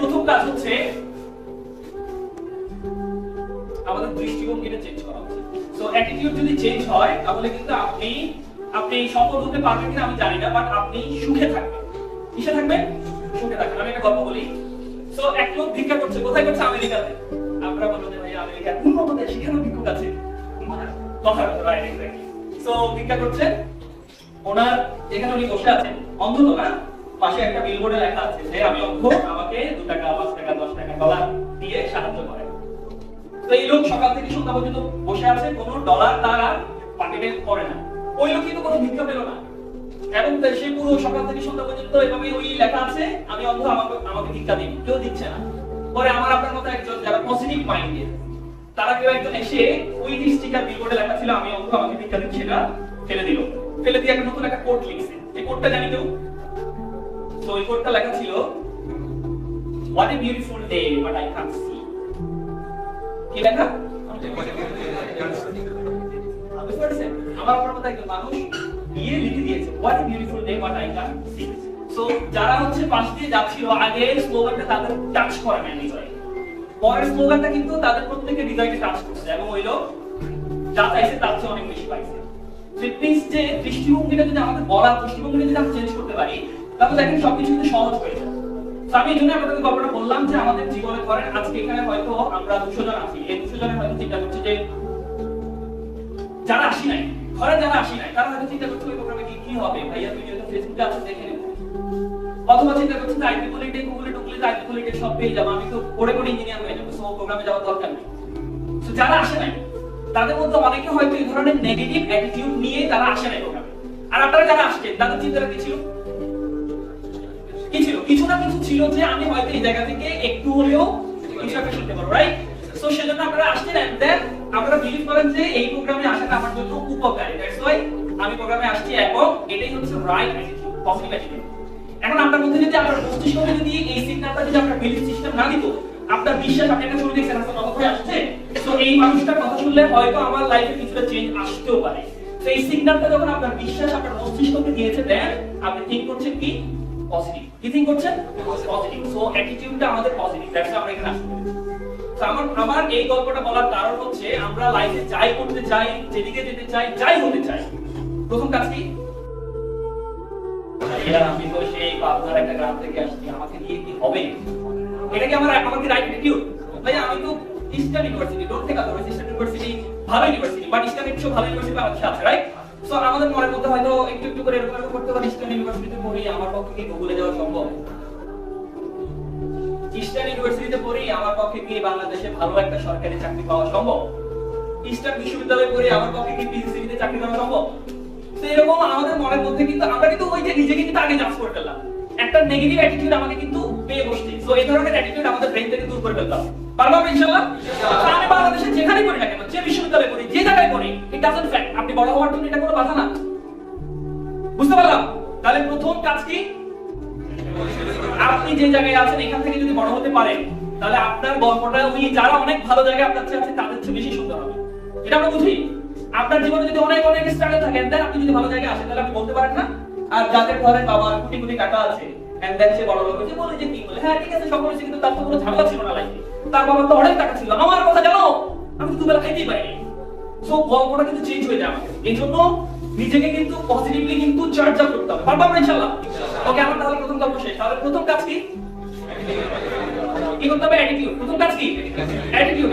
প্রথম কাজ হচ্ছে আমাদের দৃষ্টিভঙ্গিটা চেঞ্জ করা উচিত সো অ্যাটিটিউড যদি চেঞ্জ হয়, তাহলে কিন্তু আপনি আপনি সফল হতে পারবেন কিনা আমি জানি না বাট আপনি সুখে থাকবেন। কিসে থাকবেন? সুখে থাকবেন। আমি একটা গল্প বলি। সো এক লোক ভিক্ষা করছে। কোথায় করছে? আমেরিকাতে। আমরা বলব যে, ভাই, আমেরিকা উন্নত দেশ সেখানেও ভিক্ষুক আছে। কথা রাইট এক্স্যাক্টলি সো ভিক্ষা করছে। ওনার, এখানে উনি বসে আছেন। অন্ধ তো না পাশে একটা বিলবোর্ডে লেখা আছে যে আমি অন্ধ আমাকে দু টাকা, পাঁচ টাকা, দশ টাকা ডলার দিয়ে সাহায্য করেন তো এই লোক সকাল থেকে সন্ধ্যা পর্যন্ত বসে আছে, কোনো ডলার তার আর পড়ে না। ওই লোক কিন্তু কোনো ভিক্ষা পেল না। এবং সে পুরো সকাল থেকে সন্ধ্যা পর্যন্ত এভাবে ওই লেখা আছে, আমি অন্ধ, আমাকে আমাকে ভিক্ষা দিন, কেউ দিচ্ছে না। পরে আমার আপনার মতো একজন যারা পজিটিভ মাইন্ডের তারা কেউ একজন এসে ওই যে স্টিকার বিলবোর্ডে লেখা ছিল, আমি অন্ধ, আমাকে ভিক্ষা দিন সেটা ফেলে দিল। ফেলে দিয়ে একটা নতুন একটা কোড লিখছে। এই কোডটা জানি কেউ? তো ওই কোডটা লেখা ছিল what a beautiful day but I can't see কি লেখা? আমার আপনার একজন মানুষ গিয়ে লিখে দিয়েছে what a beautiful day but I can't see so যারা হচ্ছে পাশ দিয়ে যাচ্ছিল, আগে স্লোগানটা তাদের টাচ করে না হৃদয়ে পরের স্লোগানটা কিন্তু তাদের প্রত্যেকের হৃদয়কে টাচ করছে, এবং ওই লোক যা চাইছে তার চেয়ে অনেক বেশি পাইছে। যে দৃষ্টিভঙ্গিটা যদি আমাদের বলার, দৃষ্টিভঙ্গিটা যদি আমরা চেঞ্জ করতে পারি তাহলে দেখেন সবকিছু কিন্তু সহজ হয়ে যায়। তো আমি এই জন্য আপনাদের গল্পটা বললাম যে আমাদের জীবনে ধরেন আজকে এখানে হয়তো আমরা দুশো জন আছি। এই দুশো জনের হয়তো চিন্তা করছে যে যারা আসি নাই, ঘরে যারা আসি নাই, তারা হয়তো চিন্তা করছে ওই প্রোগ্রামে কি কি হবে? ভাইয়া তুমি যেহেতু ফেসবুকে আছে দেখে অথবা চিন্তা করছে যে আইপি গুগলে ঢুকলে তো আইপি সব পেয়ে যাব। আমি তো পড়ে পড়ে ইঞ্জিনিয়ার হয়ে যাব সো প্রোগ্রামে যাওয়ার দরকার নেই। তো যারা আসে নাই, তাদের মধ্যে অনেকে হয়তো এই ধরনের নেগেটিভ অ্যাটিটিউড নিয়ে তারা আসে নাই প্রোগ্রামে আর আপনারা যারা আসছেন, তাদের চিন্তাটা কি ছিল? কি ছিল কিছু না কিছু ছিল যে আমি হয়তো এই জায়গা থেকে একটু হলেও কিছু একটা শিখতে পারব রাইট সো সেজন্য আপনারা আসছেন এন্ড দেন আপনারা বিলিভ করেন যে এই প্রোগ্রামে আসাটা আমার জন্য উপকারী। দ্যাটস ওয়াই আমি প্রোগ্রামে আসছি এবং এটাই হচ্ছে রাইট পজিটিভ অ্যাটিটিউড এখন আপনার মধ্যে যদি আপনার মস্তিষ্ককে যদি এই সিগন্যালটা যদি আপনার বিলিভ সিস্টেম না দিত, আপনার বিশ্বাস, আপনি একটা শুনে দেখছেন, আপনার অবশ্যই আসছে তো এই মানুষটার কথা শুনলে হয়তো আমার লাইফে কিছুটা চেঞ্জ আসতেও পারে। তো এই সিগন্যালটা যখন আপনার বিশ্বাস, আপনার মস্তিষ্ককে দিয়েছে দেন আপনি থিঙ্ক করছেন কি পজিটিভ কি করছেন? পজিটিভ সো অ্যাটিটিউডটা আমাদের পজিটিভ দ্যাটস আমরা এখানে পেরেছি। আমার আমার এই গল্পটা বলার কারণ হচ্ছে, আমরা লাইফে যাই করতে চাই, যেদিকে যেতে চাই, যাই হতে চাই। প্রথম কাজ কি? আমি তো সেই পাবনার একটা গ্রাম থেকে আসছি। আমাকে দিয়ে কি হবে? এটা কি আমার আমার রাইট অ্যাটিটিউড ভাই আমি তো Eastern University don't take otherwise Eastern University ভালো ইউনিভার্সিটি বাট ইস্টার্ন একটু ভালো ইউনিভার্সিটি আছে রাইট সো আমাদের মনের মধ্যে হয়তো একটু একটু করে এরকম করতে পারি ইস্টার্ন ইউনিভার্সিটিতে পড়ি আমার পক্ষে কি গুগলে যাওয়া সম্ভব। ইস্টার্ন ইউনিভার্সিটিতে পড়ি আমার পক্ষে কি বাংলাদেশে ভালো একটা সরকারি চাকরি পাওয়া সম্ভব? ইস্টার্ন বিশ্ববিদ্যালয়ে পড়ি আমার পক্ষে কি চাকরি করা সম্ভব? তো এরকম আমাদের মনের মধ্যে কিন্তু আমরা কিন্তু ওই যে নিজেকে কিন্তু আগে জাজ করে ফেললাম। একটা নেগেটিভ অ্যাটিটিউড আমাকে কিন্তু পেয়ে বসছে। সো এই ধরনের অ্যাটিটিউড আমাদের ব্রেন থেকে দূর করে আমরা ইনশাআল্লাহ? আমি বাংলাদেশে যেখানে ডাজন্ট ফ্যাক্ট আপনি বড় হওয়ার জন্য এটা কোনো বাধা না। বুঝতে পারলাম? তাহলে প্রথম কাজ কি? আপনি যে জায়গায় আছেন, এখান থেকে যদি বড় হতে পারেন, তাহলে আপনার গল্পটা ওই যারা অনেক ভালো জায়গায় আপনার চেয়ে আছে, তাদের চেয়ে বেশি সুন্দর হবে। এটা আমরা বুঝি। আপনার জীবনে যদি অনেক অনেক স্ট্রাগল থাকে দেন আপনি যদি ভালো জায়গায় আসেন, তাহলে আপনি বলতে পারেন না? আর যাদের ঘরে বাবার কোটি কোটি টাকা আছে এন্ড দেন বড় যে কি বলে? হ্যাঁ ঠিক আছে সব কিন্তু তার তো কোনো ছিল না তার বাবার তো অনেক টাকা ছিল। আমার খাইতেই পারি সো গল্পটা কিন্তু চেঞ্জ হয়ে যাবে এই জন্য নিজেকে কিন্তু পজিটিভলি কিন্তু চার্জ আপ করতে হবে। পারবা ইনশাআল্লাহ ওকে আমার তাহলে প্রথম গল্প শেষ। তাহলে প্রথম কাজ কি? কি করতে হবে? অ্যাটিটিউড প্রথম কাজ কি? অ্যাটিটিউড